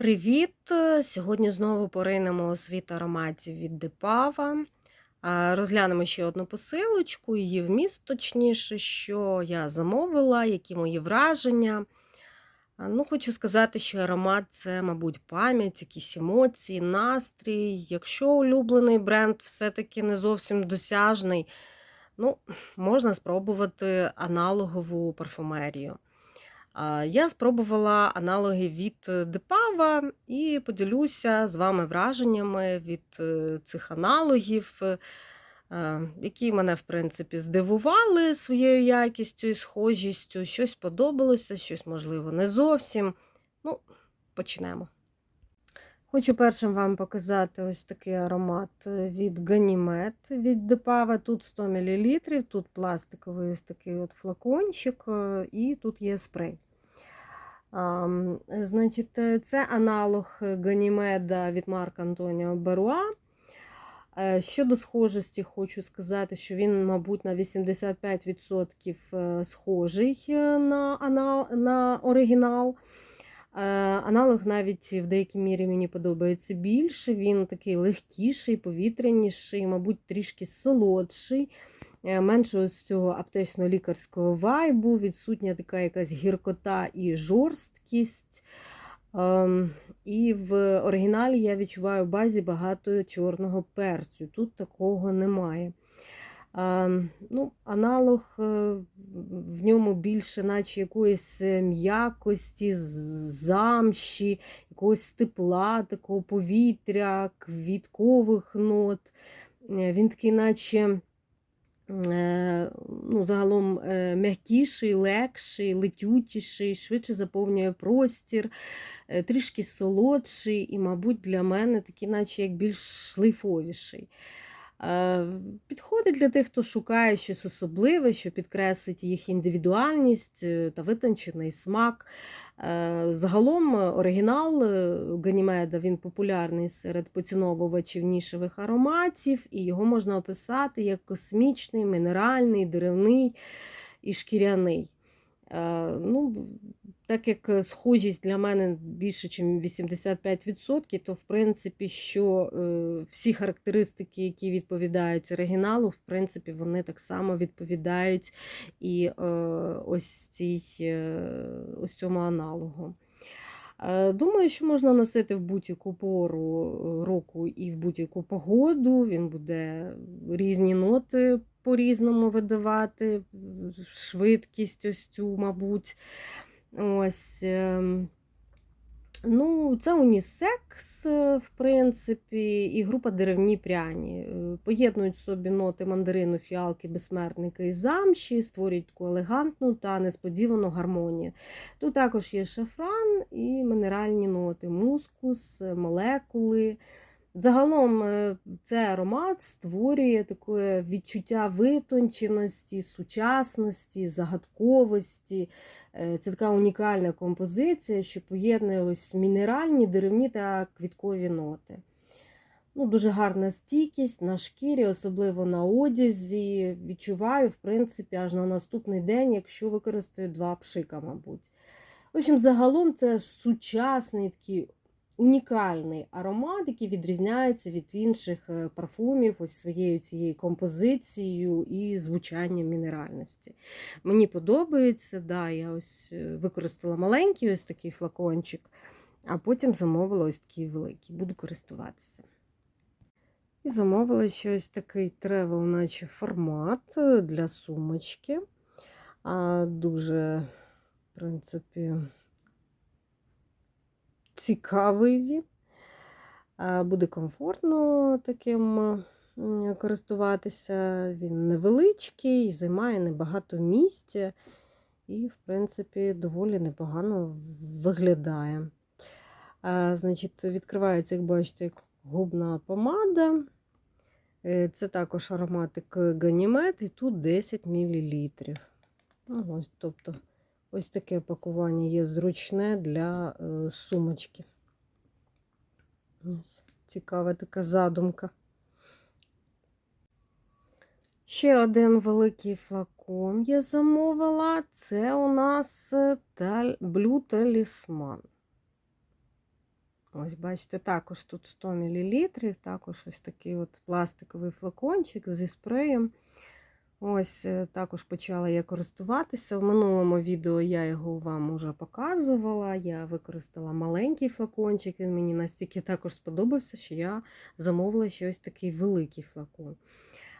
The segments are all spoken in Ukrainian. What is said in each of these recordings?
Привіт! Сьогодні знову поринемо у світ ароматів від Депава. Розглянемо ще одну посилочку, її вміст, точніше, що я замовила, які мої враження. Ну, Хочу сказати, що аромат це, мабуть, пам'ять, якісь емоції, настрій. Якщо улюблений бренд все-таки не зовсім досяжний, ну, можна спробувати аналогову парфумерію. Я спробувала аналоги від е, Депава і поділюся з вами враженнями від е, цих аналогів, е, які мене, в принципі, здивували своєю якістю і схожістю. Щось подобалося, щось, можливо, не зовсім. Ну, почнемо. Хочу першим вам показати ось такий аромат від Ганімет від Депава. Тут 100 мл, тут пластиковий ось такий от флакончик, і тут є спрей. Значить, Це аналог Ганімеда від Марка Антоніо Беруа. Е, щодо схожості, хочу сказати, що він, мабуть, на 85% схожий на, на, на оригінал. Е, аналог навіть в деякій мірі мені подобається більше. Він такий легкіший, повітряніший, мабуть, трішки солодший, е, менше ось цього аптечно-лікарського вайбу, відсутня така якась гіркота і жорсткість. Ем, і в оригіналі я відчуваю в базі багато чорного перцю. Тут такого немає. Ну, Аналог е, в ньому більше, наче якоїсь е, м'якості, замші, якогось тепла, такого повітря, квіткових нот. Е, він такий, наче ну, загалом м'якіший, легший, летютіший, швидше заповнює простір, трішки солодший і, мабуть, для мене такий, наче як більш шлейфовіший. Е, підходить для тих, хто шукає щось особливе, що підкреслить їх індивідуальність е, та витончений смак. Е, загалом оригінал Ганімеда він популярний серед поціновувачів нішевих ароматів, і його можна описати як космічний, мінеральний, деревний і шкіряний. Ну, так як е, схожість для мене більше, ніж 85%, то в принципі, що е, всі характеристики, які відповідають оригіналу, в принципі, вони так само відповідають і е, ось цій, ось цьому аналогу. Думаю, що можна носити в будь-яку пору року і в будь-яку погоду. Він буде різні ноти по-різному видавати, швидкість ось цю, мабуть. Ось. Ем, ну, Це унісекс, е, в принципі, і група деревні пряні. Е, поєднують собі ноти мандарину, фіалки, безсмертника і замші, створюють таку елегантну та несподівану гармонію. Тут також є шафран і мінеральні ноти, мускус, молекули. Загалом е, цей аромат створює таке відчуття витонченості, сучасності, загадковості. Е, це така унікальна композиція, що поєднує ось мінеральні, деревні та квіткові ноти. Ну, Дуже гарна стійкість на шкірі, особливо на одязі. Відчуваю, в принципі, аж на наступний день, якщо використаю два пшика, мабуть. В общем, загалом це сучасний такий унікальний аромат, який відрізняється від інших е, парфумів ось своєю цією композицією і звучанням мінеральності. Мені подобається, да, я ось е, використала маленький ось такий флакончик, а потім замовила ось такий великий, буду користуватися. І замовила ще ось такий тревел, наче формат е, для сумочки. А Дуже, в принципі, цікавий він. Буде комфортно таким користуватися. Він невеличкий, займає небагато місця і, в принципі, доволі непогано виглядає. Значить, Відкривається, як бачите, губна помада. Е, це також ароматик Ганімет, і тут 10 мл. Ось, тобто Ось таке пакування є зручне для е, сумочки. Ось, Цікава така задумка. Ще один великий флакон я замовила. Це у нас е, Blue Talisman. Ось, бачите, також тут 100 мл, також ось такий от пластиковий флакончик зі спреєм. Ось е, також почала я користуватися. В минулому відео я його вам уже показувала. Я використала маленький флакончик, він мені настільки також сподобався, що я замовила ще ось такий великий флакон.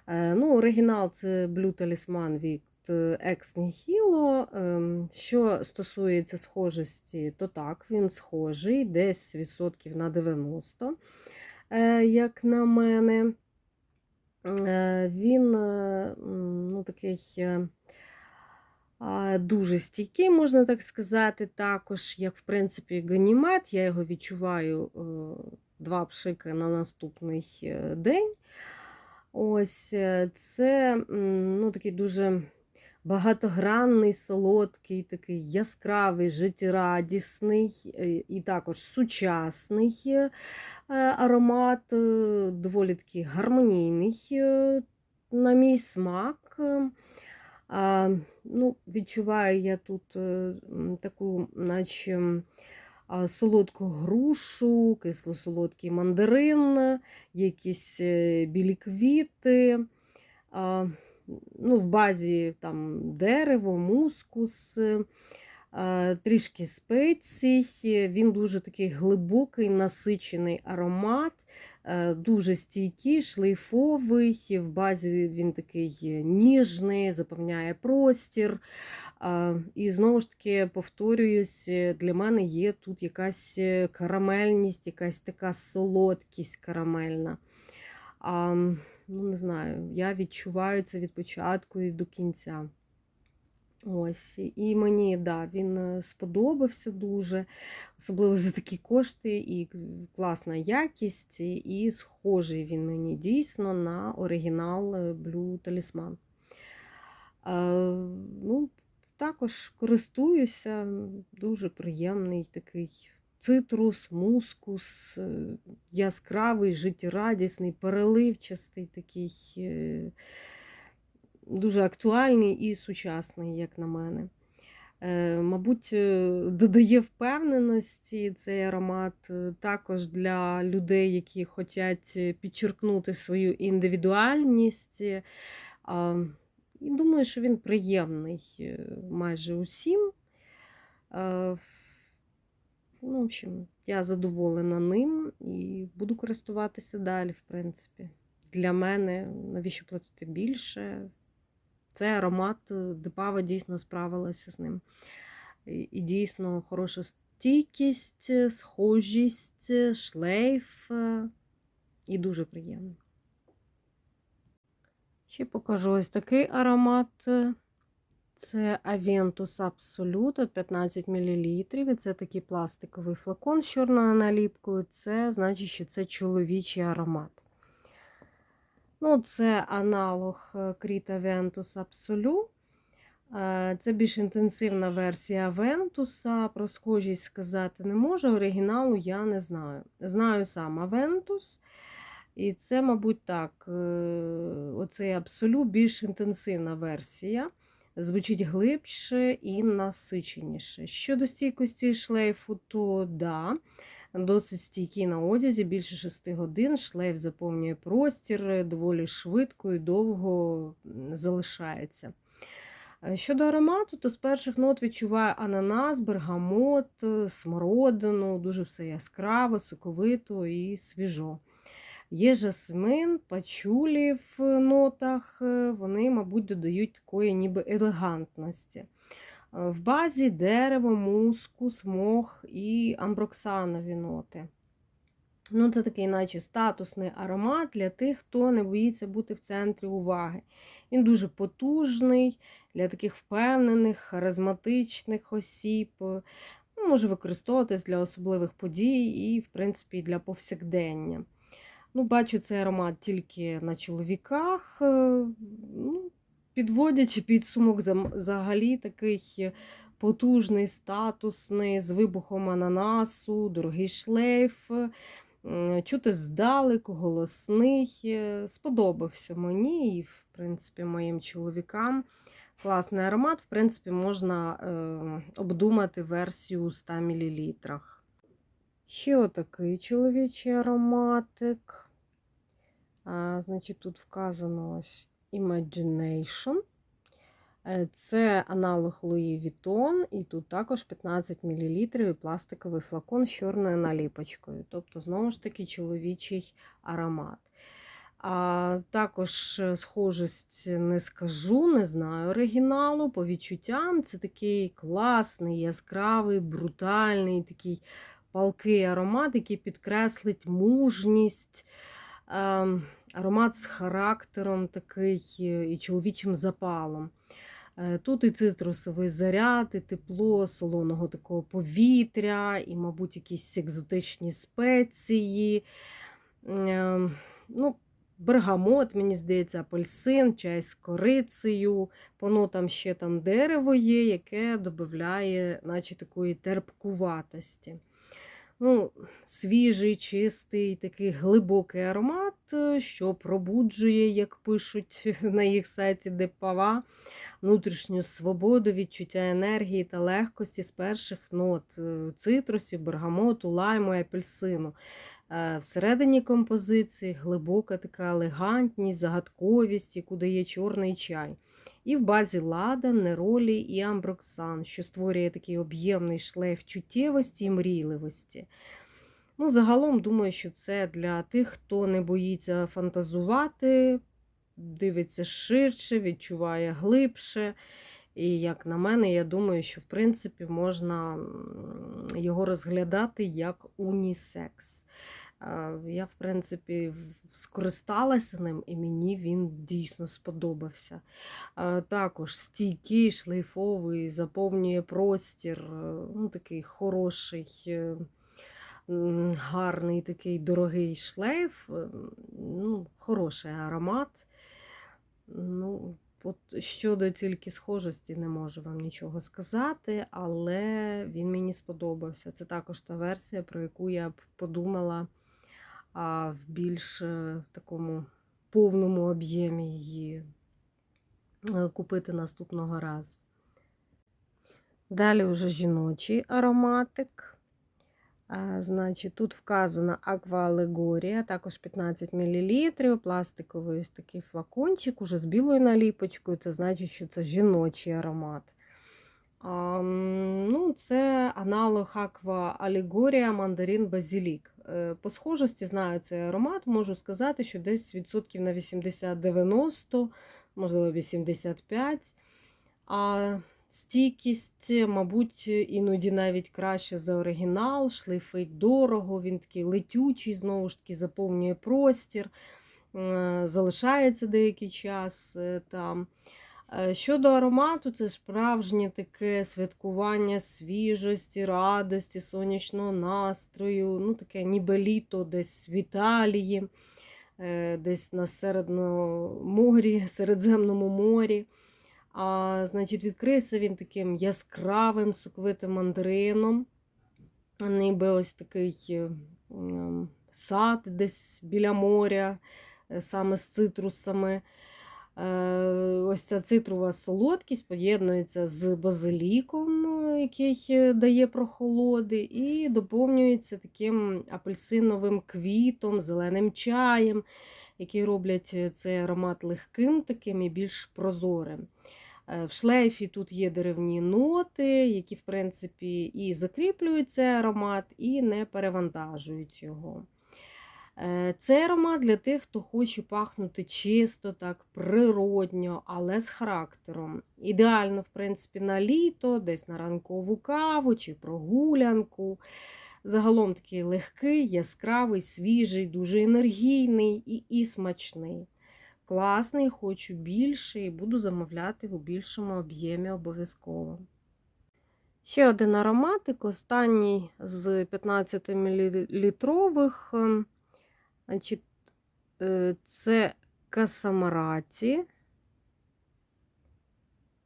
Е, Ну, Оригінал це Blue Talisman від Ex Nihilo. Ем, Що стосується схожості, то так, він схожий, десь відсотків на 90, е, як на мене. Е, Він е, ну, такий е, дуже стійкий, можна так сказати. Також, як в принципі, ганімет, я його відчуваю два пшики на наступний день. Ось це ну, такий дуже багатогранний, солодкий, такий яскравий, життєрадісний е, і також сучасний е, аромат, е, доволі такий гармонійний, на мій смак. Ну, Відчуваю я тут таку, наче солодку грушу, кисло-солодкий мандарин, якісь білі квіти. Ну, В базі там дерево, мускус, е, трішки спецій. Він дуже такий глибокий, насичений аромат, е, дуже стійкий, шлейфовий. В базі він такий ніжний, заповняє простір. І знову ж таки, повторююсь, е, для мене є тут якась карамельність, якась така солодкість карамельна. Ну, не знаю, я відчуваю це від початку і до кінця. Ось, і мені да, він е, сподобався дуже, особливо за такі кошти, і класна якість, і- і схожий він мені дійсно на оригінал е, Blue Talisman. Е, ну, також користуюся, дуже приємний такий цитрус, мускус, е, яскравий, життєрадісний, переливчастий такий, е, дуже актуальний і сучасний, як на мене. Е, Мабуть, е, додає впевненості цей аромат також для людей, які хочуть підчеркнути свою індивідуальність. І думаю, що він приємний майже усім. Ну, в общем, я задоволена ним і буду користуватися далі, в принципі. Для мене навіщо платити більше? Це аромат, е, Депава дійсно справилася з ним. І, дійсно хороша стійкість, е, схожість, е, шлейф і дуже приємно. Ще покажу ось такий аромат. Це Aventus Absolute от 15 мл. І це такий пластиковий флакон з чорною наліпкою. Це значить, що це чоловічий аромат. Ну, Це аналог е, Creed Aventus Absolute. Е, Це більш інтенсивна версія Aventus. Про схожість сказати не можу. Оригіналу я не знаю. Знаю сам Aventus. І це, мабуть, так, е, оцей Absolute більш інтенсивна версія звучить глибше і насиченіше. Щодо стійкості шлейфу, то да, досить стійкий на одязі, більше 6 годин. Шлейф заповнює простір, доволі швидко і довго залишається. Е, Щодо аромату, то з перших нот відчуваю ананас, бергамот, смородину, дуже все яскраво, соковито і свіжо. Є жасмин, пачулі в нотах, е, вони, мабуть, додають такої ніби елегантності. Е, В базі дерево, мускус, мох і амброксанові ноти. Ну, Це такий, наче статусний аромат для тих, хто не боїться бути в центрі уваги. Він дуже потужний для таких впевнених, харизматичних осіб. Ну, Може використовуватись для особливих подій і, в принципі, для повсякдення. Ну, Бачу цей аромат тільки на чоловіках. Е, Ну, Підводячи підсумок, взагалі такий потужний, статусний, з вибухом ананасу, дорогий шлейф. Чути здалеку, голосний. Е, Сподобався мені і, в принципі, моїм чоловікам. Класний аромат. В принципі, можна е, обдумати версію у 100 мл. Ще отакий чоловічий ароматик. А, Значить, тут вказано ось Imagination. Е, Це аналог Louis Vuitton, і тут також 15 мл пластиковий флакон з чорною наліпочкою. Тобто, знову ж таки, чоловічий аромат. А Також е, схожість не скажу, не знаю оригіналу. По відчуттям це такий класний, яскравий, брутальний, такий палкий аромат, який підкреслить мужність. Ем, Аромат з характером такий е, і чоловічим запалом. Е, Тут і цитрусовий заряд, і тепло солоного такого повітря, і, мабуть, якісь екзотичні спеції. Ем, Ну, Бергамот, мені здається, апельсин, чай з корицею. По нотам ще там дерево є, яке додає, наче такої терпкуватості. Ну, Свіжий, чистий, такий глибокий аромат, е, що пробуджує, як пишуть на їх сайті Депава, внутрішню свободу, відчуття енергії та легкості з перших нот е, цитрусів, бергамоту, лайму апельсину. Е, Всередині композиції глибока така елегантність, загадковість, яку дає чорний чай. І в базі ладан, неролі і амброксан, що створює такий об'ємний шлейф чуттєвості і мрійливості. Ну, Загалом, думаю, що це для тих, хто не боїться фантазувати, дивиться ширше, відчуває глибше. І, як на мене, я думаю, що в принципі можна його розглядати як унісекс. Я, в принципі, скористалася ним, і мені він дійсно сподобався. Також стійкий, шлейфовий, заповнює простір, ну, такий хороший, е, гарний такий дорогий шлейф, е, ну, хороший аромат. Ну, От Щодо тільки схожості, не можу вам нічого сказати, але він мені сподобався. Це також та версія, про яку я б подумала а в більш е, такому повному об'ємі її е, купити наступного разу. Далі вже жіночий ароматик. Значить, Тут вказана акваалегорія, також 15 мл, пластиковий ось такий флакончик, уже з білою наліпочкою, це значить, що це жіночий аромат. А, ну, Це аналог Аква Алегорія Мандарин Базілік. Е, по схожості знаю цей аромат, можу сказати, що десь відсотків на 80-90, можливо, 85. А стійкість, мабуть, іноді навіть краще за оригінал, шлейфить дорого, він такий летючий, знову ж таки, заповнює простір, залишається деякий час е, там. Е, щодо аромату, це справжнє таке святкування свіжості, радості, сонячного настрою, ну таке ніби літо десь в Італії, е, десь на морі, Середземному морі. А, Значить, відкрився він таким яскравим, соковитим мандарином. Ніби ось такий е, сад десь біля моря, саме з цитрусами. Е, ось ця цитрова солодкість поєднується з базиліком, е, який е, дає прохолоди, і доповнюється таким апельсиновим квітом, зеленим чаєм, які роблять цей аромат легким таким і більш прозорим. В шлейфі тут є деревні ноти, які, в принципі, і закріплюють цей аромат, і не перевантажують його. Е, це аромат для тих, хто хоче пахнути чисто, так, природньо, але з характером. Ідеально, в принципі, на літо, десь на ранкову каву чи прогулянку. Загалом такий легкий, яскравий, свіжий, дуже енергійний і, і смачний. Класний, хочу більше і буду замовляти в більшому об'ємі обов'язково. Ще один ароматик, останній з 15 мл. Значить, е, це касамараті.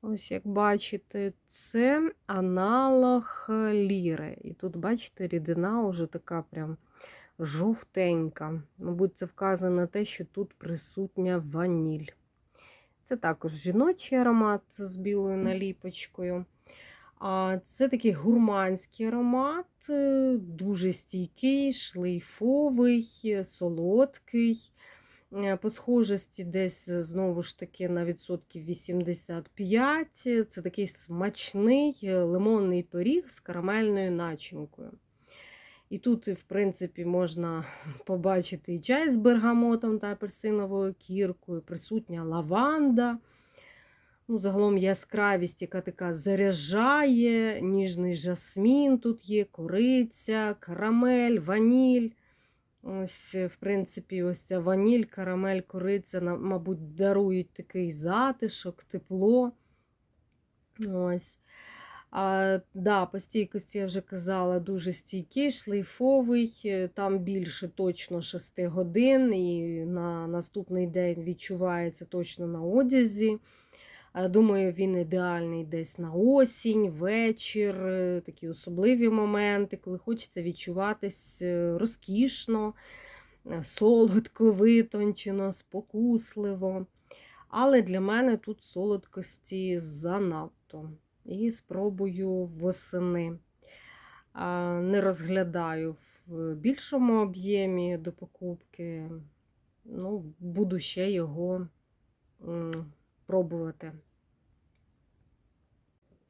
Ось, як бачите, це аналог ліри. І тут, бачите, рідина вже така прям жовтенька. Мабуть, це вказано на те, що тут присутня ваніль. Це також жіночий аромат з білою наліпочкою. А це такий гурманський аромат, е, дуже стійкий, шлейфовий, солодкий. Е, По схожості десь е, знову ж таки на відсотків 85. Це такий смачний лимонний пиріг з карамельною начинкою. І тут, в принципі, можна побачити і чай з бергамотом та апельсиновою кіркою, присутня лаванда. Ну, Загалом яскравість, яка така заряджає, ніжний жасмін тут є, кориця, карамель, ваніль. Ось, в принципі, ось ця ваніль, карамель, кориця, мабуть, дарують такий затишок, тепло. Ось. А, да, по стійкості я вже казала, дуже стійкий, шлейфовий, е, там більше точно 6 годин, і на наступний день відчувається точно на одязі. А, Думаю, він ідеальний десь на осінь, вечір, е, такі особливі моменти, коли хочеться відчуватись е, розкішно, е, солодко, витончено, спокусливо. Але для мене тут солодкості занадто. І спробую восени. Не розглядаю в більшому об'ємі до покупки. Ну, буду ще його пробувати.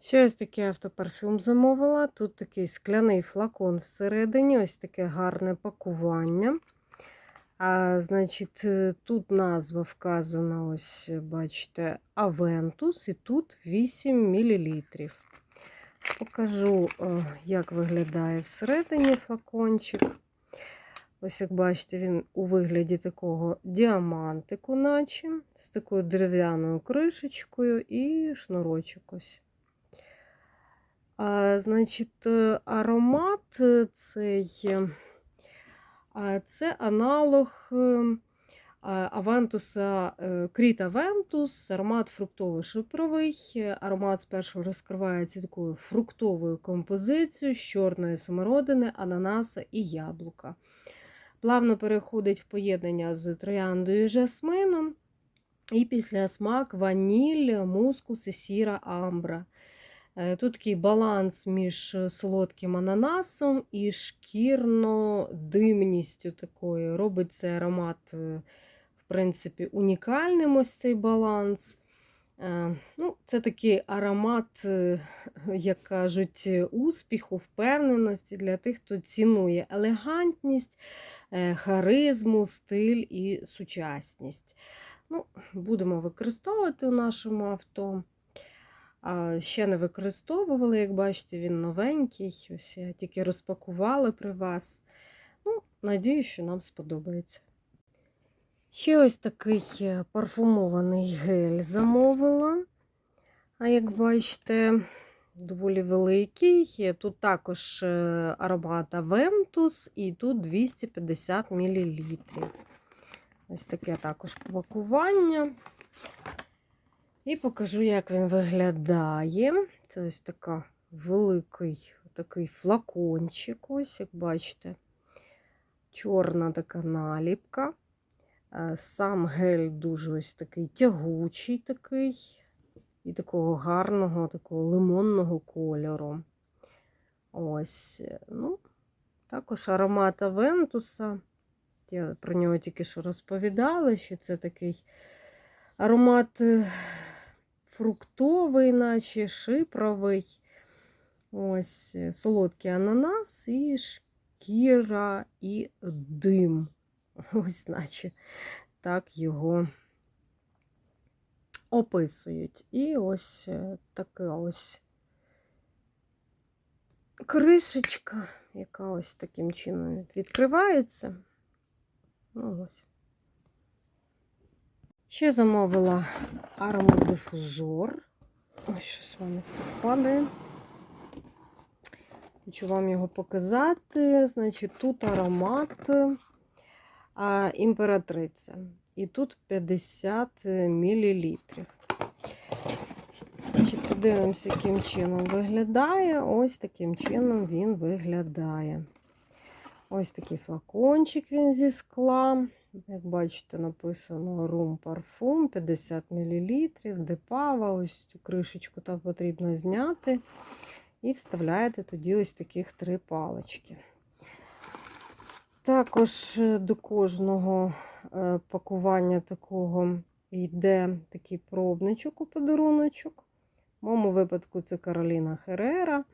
Ще ось такий автопарфюм замовила. Тут такий скляний флакон всередині, ось таке гарне пакування. А, значить, е, тут назва вказана, ось, бачите, Aventus, і тут 8 мл. Покажу, е, як виглядає всередині флакончик. Ось, як бачите, він у вигляді такого діамантику, наче, з такою дерев'яною кришечкою і шнурочок ось. А, значить, е, аромат е, цей. Це аналог Авентуса е, Кріт Авентус, аромат фруктово-шипровий. Е, Аромат спершу розкривається такою фруктовою композицією з чорної самородини, ананаса і яблука. Плавно переходить в поєднання з трояндою і жасмином. І після смак ваніль, мускус і сіра амбра. Е, Тут такий баланс між солодким ананасом і шкірно-димністю такою. Робить цей аромат, е, в принципі, унікальним ось цей баланс. Е, Ну, Це такий аромат, е, як кажуть, успіху, впевненості для тих, хто цінує елегантність, е, харизму, стиль і сучасність. Ну, Будемо використовувати у нашому авто. Ще не використовували, як бачите, він новенький. Ось я тільки розпакувала при вас. Ну, надію, що нам сподобається. Ще ось такий е, парфумований гель замовила. А як бачите, доволі великий. Тут також е, аромат Aventus і тут 250 мл. Ось таке також пакування. І покажу, як він виглядає. Це ось така великий такий флакончик, ось, як бачите, чорна така наліпка. Е, Сам гель дуже ось такий тягучий такий, і такого гарного, такого лимонного кольору. Ось, ну, також аромат Авентуса. Я про нього тільки що розповідала, що це такий аромат е, фруктовий, наче шипровий. Ось е, солодкий ананас і шкіра і дим. Ось, наче так його описують. І ось е, така ось кришечка, яка ось таким чином відкривається. Ну, ось. Ще замовила аромадифузор. Ось щось в мене це падає. Хочу вам його показати. Значить, тут аромат а, імператриця. І тут 50 мл. Подивимося, яким чином виглядає. Ось таким чином він виглядає. Ось такий флакончик він зі скла. Як бачите, написано Room Parfum 50 мл, депава. Ось цю кришечку там потрібно зняти. І вставляєте тоді ось таких три палички. Також е, до кожного е, пакування такого йде такий пробничок у подаруночок. В моєму випадку це Кароліна Херера.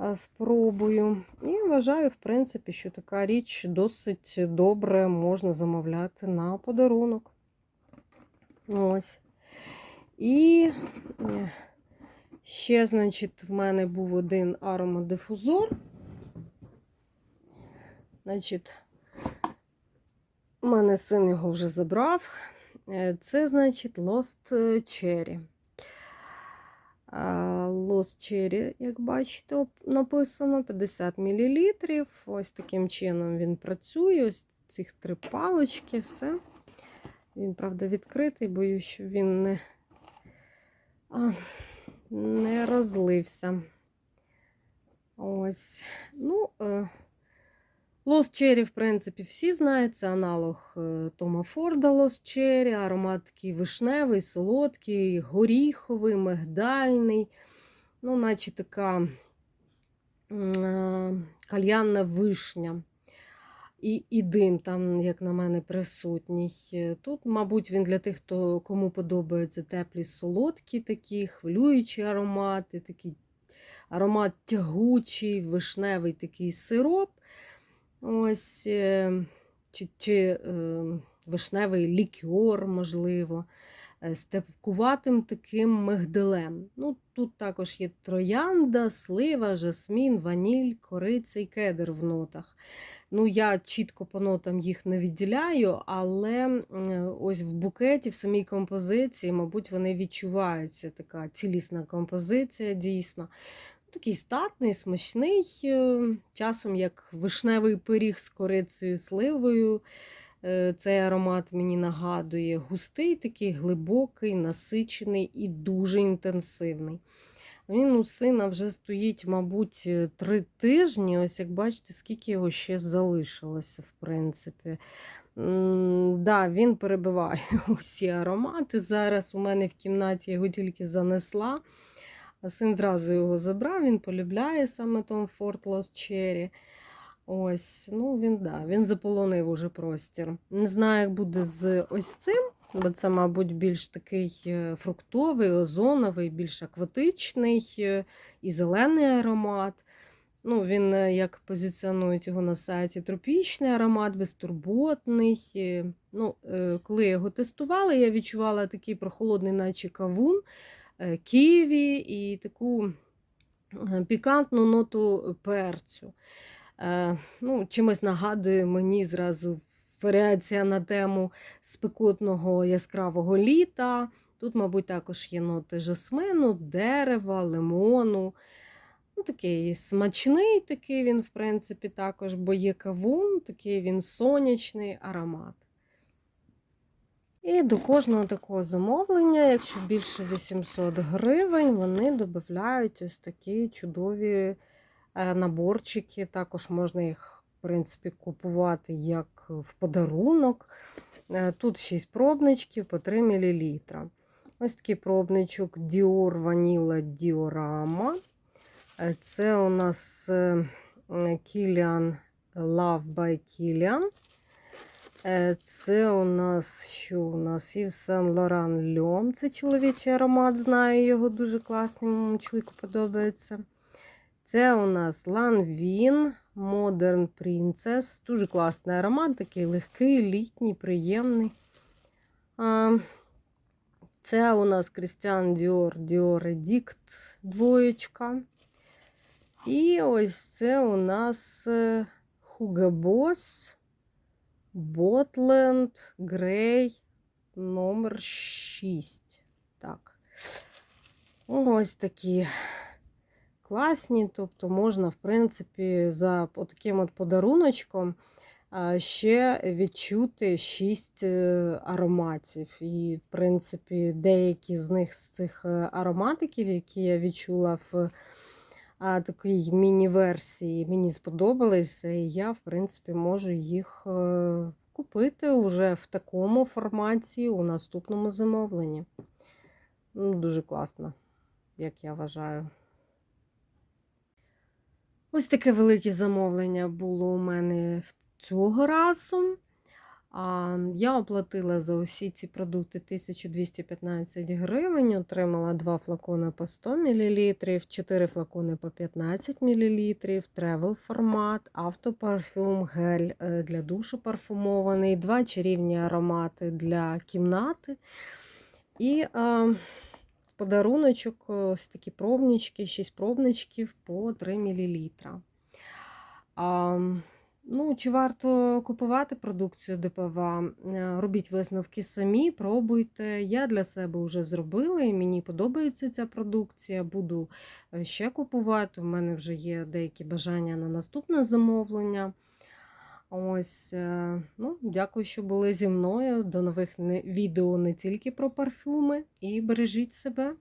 Е, Спробую. І вважаю, в принципі, що така річ досить добре можна замовляти на подарунок. Ось. І е, ще, значить, в мене був один аромадифузор. Значить, у мене син його вже забрав. Е, Це, значить, Lost Cherry. Lost Cherry, як бачите, написано 50 мл. Ось таким чином він працює. Ось цих три палочки, все. Він, правда, відкритий, боюсь, що він не, а, не розлився. Ось. Ну, Lost Cherry, в принципі, всі знають. Це аналог е, Тома Форда Lost Cherry. Аромат такий вишневий, солодкий, горіховий, мигдальний. Ну, наче така е, кальянна вишня. І, і дим там, як на мене, присутній. Тут, мабуть, він для тих, хто кому подобаються теплі солодкі такі, хвилюючі аромати, такий аромат тягучий, вишневий такий сироп. Ось, е, чи, чи е, вишневий лікьор, можливо, е, з тепкуватим таким мигдалем. Ну, тут також є троянда, слива, жасмін, ваніль, кориця і кедр в нотах. Ну, я чітко по нотам їх не відділяю, але ось в букеті, в самій композиції, мабуть, вони відчуваються. Така цілісна композиція, дійсно. Такий статний, смачний, е, часом як вишневий пиріг з корицею сливою. Е, Цей аромат мені нагадує густий, такий глибокий, насичений і дуже інтенсивний. Він у сина вже стоїть, мабуть, е, три тижні. Ось як бачите, скільки його ще залишилося, в принципі. Да, він перебиває усі аромати. Зараз у мене в кімнаті його тільки занесла. Син зразу його забрав, він полюбляє саме Tom Ford Lost Cherry. Ось, ну він да, він заполонив уже простір. Не знаю, як буде з ось цим, бо це, мабуть, більш такий е, фруктовий, озоновий, більш акватичний е, і зелений аромат. Ну, Він, е, як позиціонують його на сайті, тропічний аромат, безтурботний. Ну, Коли я його тестувала, я відчувала такий прохолодний, наче кавун, ківі і таку е, пікантну ноту перцю. Е, ну, Чимось нагадує мені зразу варіація на тему спекотного яскравого літа. Тут, мабуть, також є ноти жасмину, дерева, лимону. Ну, Такий смачний, такий він, в принципі, також, бо є кавун, такий він сонячний аромат. І до кожного такого замовлення, якщо більше 800 гривень, вони додають ось такі чудові е, наборчики. Також можна їх, в принципі, купувати як в подарунок. Е, Тут 6 пробничків по 3 мл. Ось такий пробничок Dior Vanilla Diorama. Е, Це у нас Kilian Love by Kilian. Е, Це у нас що у нас? Ів Сен Лоран Льом. Це чоловічий аромат, знаю його дуже класний, моєму чоловіку подобається. Це у нас Lanvin Modern Princess. Дуже класний аромат, такий легкий, літній, приємний. Це у нас Christian Dior Dior Edict двоєчка. І ось це у нас е, Hugo Boss Ботленд Грей номер 6. Так. Ось такі класні. Тобто можна, в принципі, за таким от подаруночком ще відчути 6 ароматів. І, в принципі, деякі з них з цих е, ароматиків, які я відчула в а, такій міні-версії, мені сподобалися, і я, в принципі, можу їх е, купити уже в такому форматі у наступному замовленні. Ну, Дуже класно, як я вважаю. Ось таке велике замовлення було у мене цього разу. А, Я оплатила за усі ці продукти 1215 гривень, отримала 2 флакони по 100 мл, 4 флакони по 15 мл, тревел формат, автопарфюм, гель е, для душу парфумований, 2 чарівні аромати для кімнати. І а, подаруночок, ось такі пробнички, 6 пробничків по 3 мл. А, ну, чи варто купувати продукцію ДПВА? Е, Робіть висновки самі, пробуйте. Я для себе вже зробила і мені подобається ця продукція. Буду е, ще купувати. У мене вже є деякі бажання на наступне замовлення. Ось, е, ну, дякую, що були зі мною. До нових відео не тільки про парфюми. І бережіть себе.